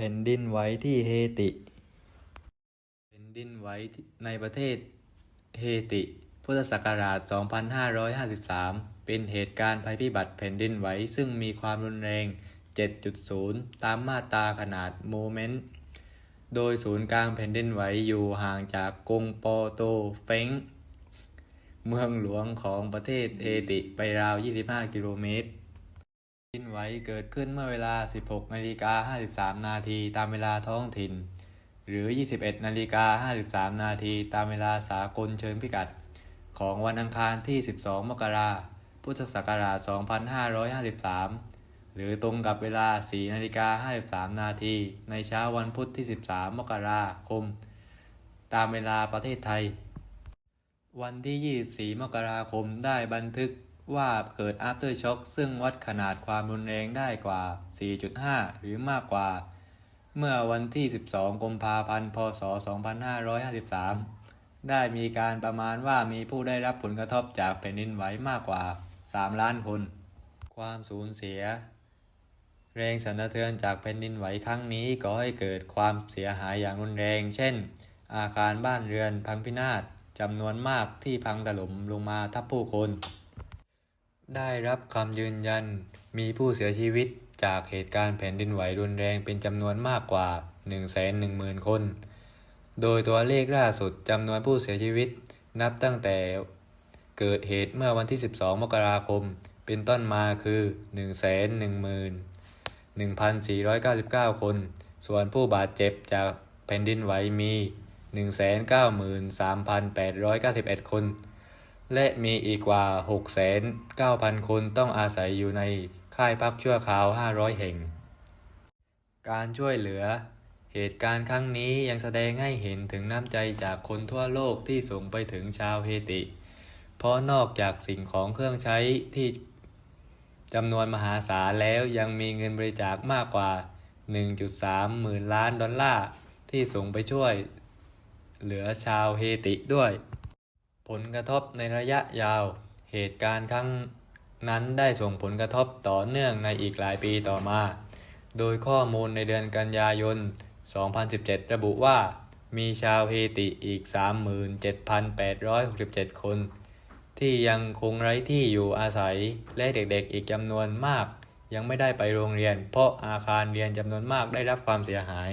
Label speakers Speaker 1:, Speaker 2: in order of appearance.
Speaker 1: แผ่นดินไหวที่เฮติ แผ่นดินไหวในประเทศเฮติ พุทธศักราช 2553 เป็นเหตุการณ์ภัยพิบัติแผ่นดินไหวซึ่งมีความรุนแรง 7.0 ตามมาตราขนาดโมเมนต์ โดยศูนย์กลางแผ่นดินไหวอยู่ห่างจากกรุงโปโตเฟงเมืองหลวงของประเทศเฮติไปราว 25 กิโลเมตร ดินไหวเกิดขึ้นเมื่อเวลา 16นาฬิกา53 นาทีตามเวลาท้องถิ่น หรือ 21นาฬิกา53 นาทีตามเวลาสากลเชิญพิกัด ของวันอังคารที่ 12 มกราคมพุทธศักราช 2553 หรือตรงกับเวลา 4นาฬิกา53 นาทีในเช้าวันพุธที่ 13 มกราคม ตามเวลาประเทศไทย วันที่ 24 มกราคมได้บันทึก ว่าเกิด after shock ซึ่งวัดขนาดความรุนแรงได้กว่า 4.5 หรือมากกว่า เมื่อวันที่ 12 กุมภาพันธ์ พศ 2553 ได้มีการประมาณว่ามีผู้ได้รับผลกระทบจากแผ่นดินไหวมากกว่า 3 ล้านคน ความสูญเสีย แรงสั่นสะเทือนจากแผ่นดินไหวครั้งนี้ก่อให้เกิดความเสียหายอย่างรุนแรง เช่น อาคารบ้านเรือนพังพินาศจำนวนมากที่พังถล่มลงมาทับผู้คน ได้รับคำยืนยัน มีผู้เสียชีวิตจากเหตุการณ์แผ่นดินไหวรุนแรงเป็นจำนวนมากกว่า 110,000 คน โดยตัวเลขล่าสุดจำนวนผู้เสียชีวิต นับตั้งแต่เกิดเหตุเมื่อวันที่ 12 มกราคม เป็นต้นมาคือ 111,499 คน ส่วนผู้บาดเจ็บจากแผ่นดินไหวมี 193,891 คน และมีอีกกว่า 6,900 คนต้องอาศัยอยู่ในค่ายพักชั่วคราว 500 แห่ง การช่วยเหลือ เหตุการณ์ครั้งนี้ยังแสดงให้เห็นถึงน้ำใจจากคนทั่วโลกที่ส่งไปถึงชาวเฮติ เพราะนอกจากสิ่งของเครื่องใช้ที่จำนวนมหาศาลแล้วยังมีเงินบริจาคมากกว่า 1.3 หมื่นล้านดอลลาร์ที่ส่งไปช่วยเหลือชาวเฮติด้วย ผลกระทบในระยะยาว เหตุการณ์ครั้งนั้นได้ส่งผลกระทบต่อเนื่องในอีกหลายปีต่อมา โดยข้อมูลในเดือนกันยายน 2017 ระบุว่า มีชาวเฮติอีก 37,867 คน ที่ยังคงไร้ที่อยู่อาศัย และเด็กๆอีกจำนวนมาก ยังไม่ได้ไปโรงเรียน เพราะอาคารเรียนจำนวนมากได้รับความเสียหาย